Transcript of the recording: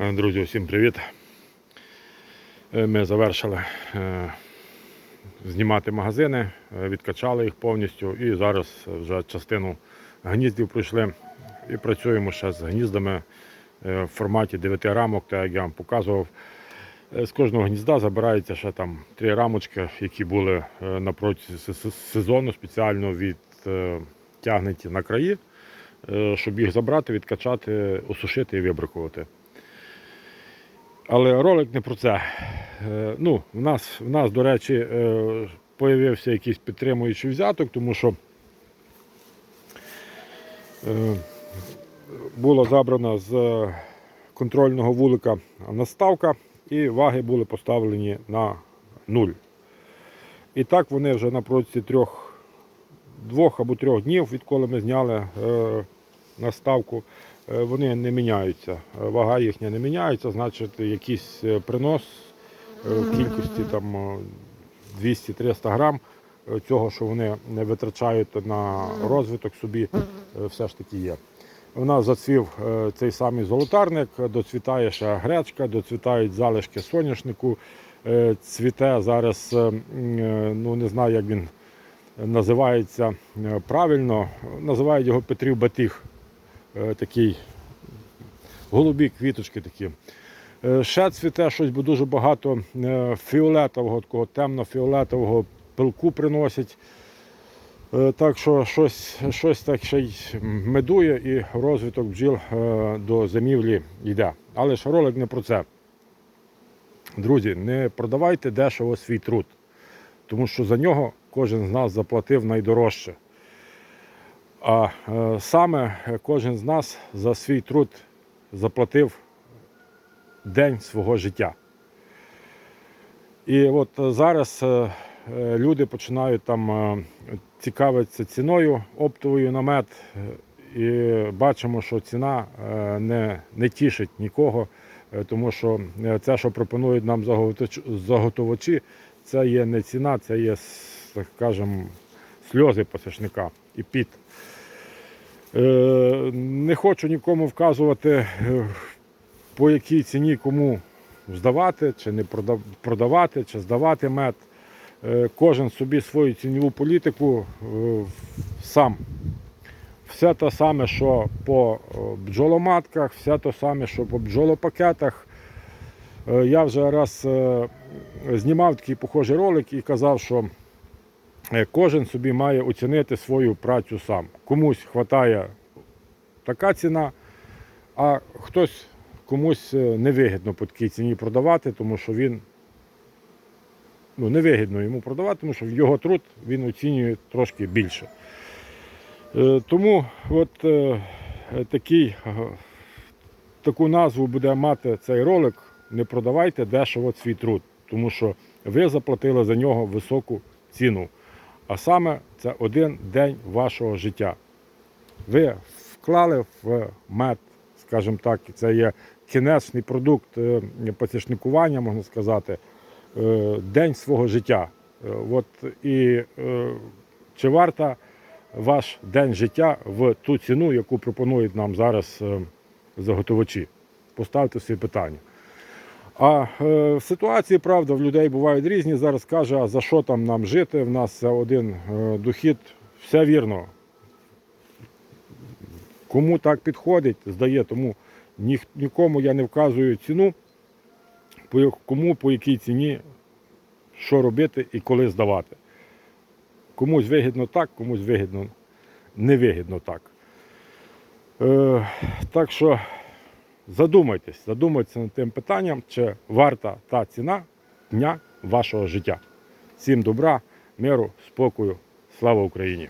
Е, Друзі, всім привіт. Е, Ми завершили е, знімати магазини, відкачали їх повністю і зараз вже частину гніздів пройшли і працюємо ще з гніздами в форматі 9 рамок, так як я вам показував. З кожного гнізда забирається ще там три рамочки, які були на протязі сезону спеціально відтягнуті на краї, щоб їх забрати, відкачати, осушити і вибракувати. Але ролик не про це. Е, Ну, в нас, в нас, до речі, е, появився якийсь підтримуючий взяток, тому що е, була забрана з е, контрольного вулика наставка, і ваги були поставлені на нуль. І так вони вже на протязі трьох, двох або трьох днів, відколи ми зняли е, наставку, е, вони не міняються. Е, Вага їхня не міняється, значить якийсь е, принос в кількості там е, 200-300 грам цього, що вони не витрачають на розвиток собі, все ж таки є. У нас зацвів цей самий золотарник, доцвітає ще гречка, доцвітають залишки соняшнику, цвіте зараз, ну не знаю, як він називається правильно, називають його Петрів Батіг. Е, Такий голубі квіточки такі. Е, Ще цвіте щось, бо дуже багато е, фіолетового, такого темно-фіолетового пилку приносять. Так що щось, щось так ще й медує і розвиток бджіл до зимівлі йде. Але ж ролик не про це. Друзі, не продавайте дешево свій труд, тому що за нього кожен з нас заплатив найдорожче. А е, саме кожен з нас за свій труд заплатив день свого життя. І от е, зараз е, люди починають там цікавитися ціною оптовою на мед, е, і бачимо, що ціна не, не тішить нікого, тому що це, що пропонують нам заготовачі, це є не ціна, це є, скажімо, сльози пасічника і піт. Е, Не хочу нікому вказувати, е, по якій ціні кому здавати, чи не продавати, чи здавати мед. Е, Кожен собі свою цінневу політику сам. Все те саме, що по бджоломатках, все те саме, що по бджолопакетах. Я вже раз знімав такий похожий ролик і казав, що кожен собі має оцінити свою працю сам. Комусь вистачає така ціна, а хтось комусь е, невигідно по такій ціні продавати, тому що він ну, невигідно йому продавати, тому що його труд він оцінює трошки більше. Е, Тому от е, е, такий, е, таку назву буде мати цей ролик. Не продавайте дешево свій труд, тому що ви заплатили за нього високу ціну. А саме це один день вашого життя. Ви вклали в мед, скажімо так, це є кінечний продукт е, пасічникування, можна сказати, е, день свого життя. Е, От і чи варта ваш день життя в ту ціну, яку пропонують нам зараз заготовачі? Поставте собі питання. А е, ситуації, правда, в людей бувають різні. Зараз каже, а за що там нам жити? В нас один е, дохід. Все вірно. Кому так підходить, здає, тому ні, нікому я не вказую ціну, по, кому по якій ціні що робити і коли здавати. Комусь вигідно так, комусь вигідно невигідно так. Е, так що задумайтесь, задумайтеся над тим питанням, чи варта та ціна дня вашого життя. Всім добра, миру, спокою, слава Україні!